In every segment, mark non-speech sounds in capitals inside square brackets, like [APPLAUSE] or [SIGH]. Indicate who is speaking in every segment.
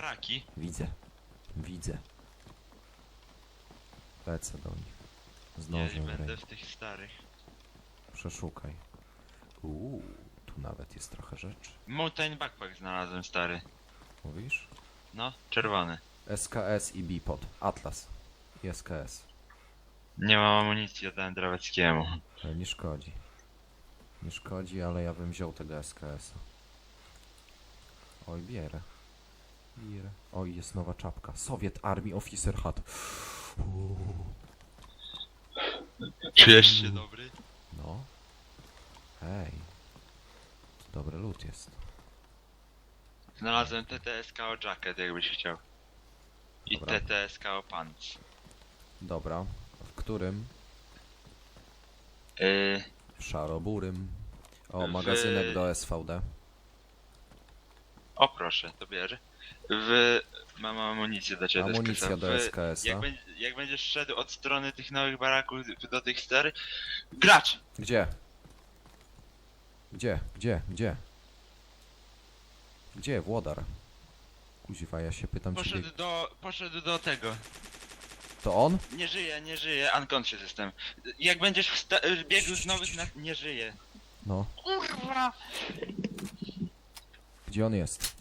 Speaker 1: baraki.
Speaker 2: Widzę. Widzę. Lecę do nich. Z
Speaker 1: Nie,
Speaker 2: nożem w
Speaker 1: będę
Speaker 2: ręku.
Speaker 1: w tych starych.
Speaker 2: Przeszukaj. Uuu, tu nawet jest trochę rzeczy.
Speaker 1: Mountain backpack znalazłem stary.
Speaker 2: Mówisz?
Speaker 1: No, czerwony.
Speaker 2: SKS i Bipod. Atlas. I SKS.
Speaker 1: Nie mam amunicji, oddałem Draweckiemu.
Speaker 2: Ale nie szkodzi. Nie szkodzi, ale ja bym wziął tego SKS-a. Oj, bierę. Oj, jest nowa czapka. Soviet Army Officer Hat.
Speaker 1: Czujesz się dobry?
Speaker 2: no. Ej. To dobry loot jest.
Speaker 1: Znalazłem TTSKO jacket, jakbyś chciał. I
Speaker 2: Dobra.
Speaker 1: TTSKO pants.
Speaker 2: Dobra. W którym?
Speaker 1: Yy,
Speaker 2: W szaroburym. O,
Speaker 1: W-
Speaker 2: magazynek do SVD.
Speaker 1: o proszę, to bierze. W... Mam amunicję do ciebie.
Speaker 2: Amunicja do SKS-a.
Speaker 1: Jak, będzie, jak będziesz szedł od strony tych nowych baraków do tych starych... Gracz!
Speaker 2: Gdzie? Gdzie? Gdzie? Gdzie? Gdzie? Włodar. Kuziwa, ja się pytam ciebie.
Speaker 1: Poszedł do... poszedł do tego.
Speaker 2: To on?
Speaker 1: Nie żyje, nie żyje, unconscious jestem. Jak będziesz wsta- biegł z nowych na... nie żyje.
Speaker 2: No.
Speaker 1: Kurwa!
Speaker 2: Gdzie on jest?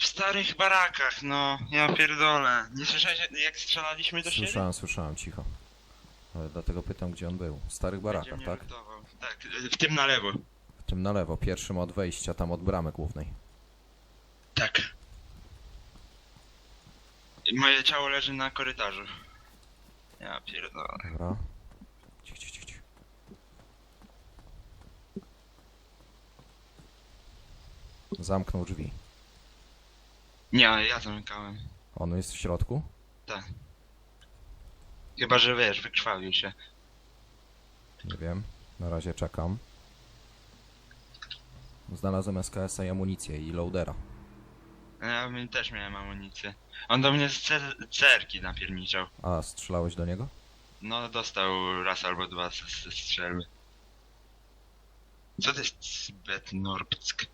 Speaker 1: W starych barakach, no, ja pierdolę. Nie słyszałeś jak strzelaliśmy do siebie?
Speaker 2: Słyszałem, słyszałem, cicho. Ale dlatego pytam, gdzie on był. W starych
Speaker 1: Będzie
Speaker 2: barakach,
Speaker 1: mnie
Speaker 2: tak?
Speaker 1: Tak, w tym na lewo.
Speaker 2: W tym na lewo, pierwszym od wejścia, tam od bramy głównej.
Speaker 1: Tak. I Moje ciało leży na korytarzu. Ja pierdolę.
Speaker 2: Dobra. Zamknął drzwi.
Speaker 1: Nie, ja zamykałem.
Speaker 2: On jest w środku?
Speaker 1: Tak. Chyba, że wiesz, wykrwawił się.
Speaker 2: Nie wiem. Na razie czekam. Znalazłem SKS-a i amunicję i loadera.
Speaker 1: Ja mi- też miałem amunicję. On do mnie z cer- cerki napierniczał.
Speaker 2: A, strzelałeś do niego?
Speaker 1: No, dostał raz albo dwa z, z strzelby. Co to jest Sbet Norbsk?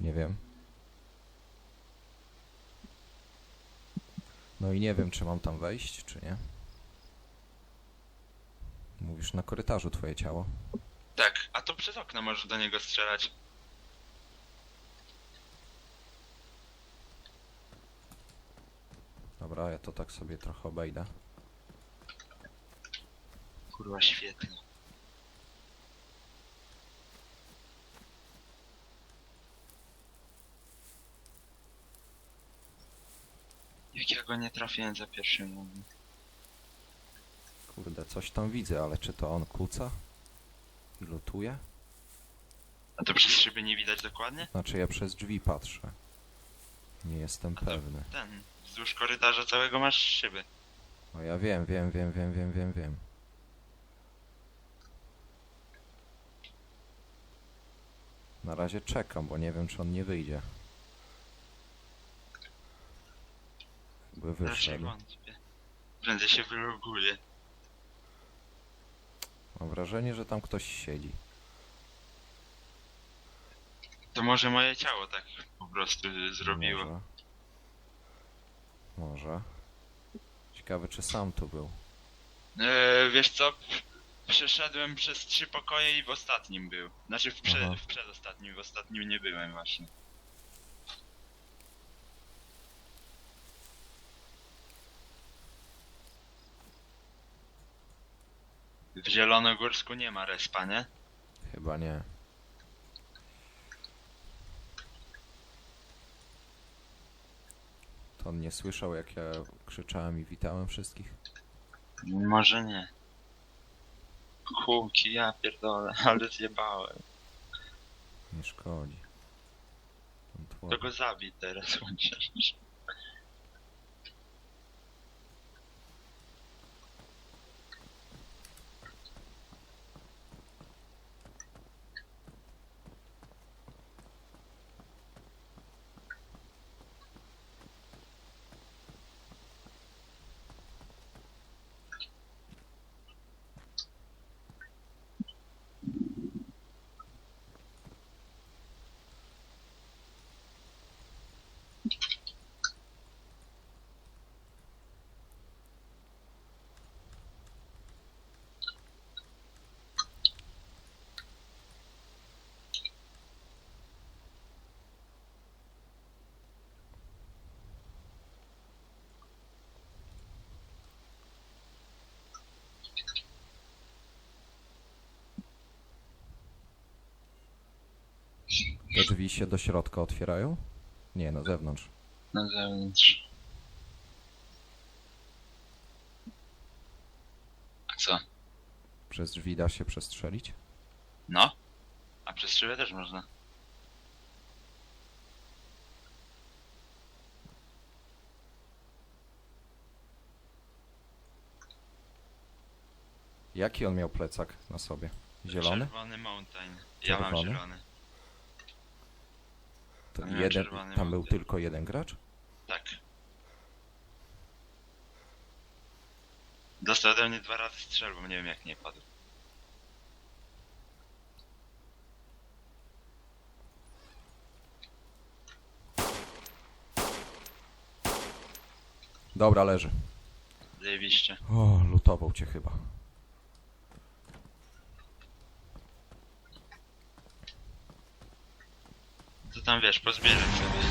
Speaker 2: Nie wiem. No i nie wiem, czy mam tam wejść, czy nie. Mówisz na korytarzu twoje ciało.
Speaker 1: Tak, a to przez okno możesz do niego strzelać.
Speaker 2: Dobra, ja to tak sobie trochę obejdę.
Speaker 1: Kurwa, świetnie. Jak ja go nie trafiłem za pierwszym razem.
Speaker 2: Kurde, coś tam widzę, ale czy to on kuca? I lutuje?
Speaker 1: A to przez szyby nie widać dokładnie?
Speaker 2: Znaczy ja przez drzwi patrzę. Nie jestem
Speaker 1: A to-
Speaker 2: pewny.
Speaker 1: Ten, wzdłuż korytarza całego masz szyby.
Speaker 2: No ja wiem, wiem, wiem, wiem, wiem, wiem, wiem. Na razie czekam, bo nie wiem, czy on nie wyjdzie.
Speaker 1: Raczej
Speaker 2: wyszedł.
Speaker 1: wątpię. Prędzej się wyloguje.
Speaker 2: Mam wrażenie, że tam ktoś siedzi.
Speaker 1: To może moje ciało tak po prostu zrobiło.
Speaker 2: Może. Może. Ciekawe, czy sam tu był.
Speaker 1: Eee, wiesz co? Przeszedłem przez trzy pokoje i w ostatnim był. Znaczy w, prze,
Speaker 2: Aha.
Speaker 1: w przedostatnim, w ostatnim nie byłem właśnie. W Zielonogórsku nie ma respa, nie?
Speaker 2: Chyba nie. To on nie słyszał, jak ja krzyczałem i witałem wszystkich?
Speaker 1: Może nie. Kuki, ja pierdolę, [LAUGHS] ale zjebałem.
Speaker 2: Nie szkodzi. Tło-
Speaker 1: To go zabij teraz [LAUGHS] chociaż.
Speaker 2: Te drzwi się do środka otwierają? Nie, na zewnątrz.
Speaker 1: Na zewnątrz. A co?
Speaker 2: Przez drzwi da się przestrzelić?
Speaker 1: No? A przez szybę też można.
Speaker 2: Jaki on miał plecak na sobie? Zielony?
Speaker 1: Czerwony Mountain. Ja mam
Speaker 2: Czerwony?
Speaker 1: zielony.
Speaker 2: To
Speaker 1: miał
Speaker 2: jeden,
Speaker 1: czerwony
Speaker 2: tam był
Speaker 1: motyw.
Speaker 2: tylko jeden gracz?
Speaker 1: Tak. Dostał ode mnie dwa razy strzelbą, nie wiem jak nie padł.
Speaker 2: Dobra, leży.
Speaker 1: Zajebiście.
Speaker 2: O, lutował cię chyba.
Speaker 1: Tam wiesz, pozbierać sobie.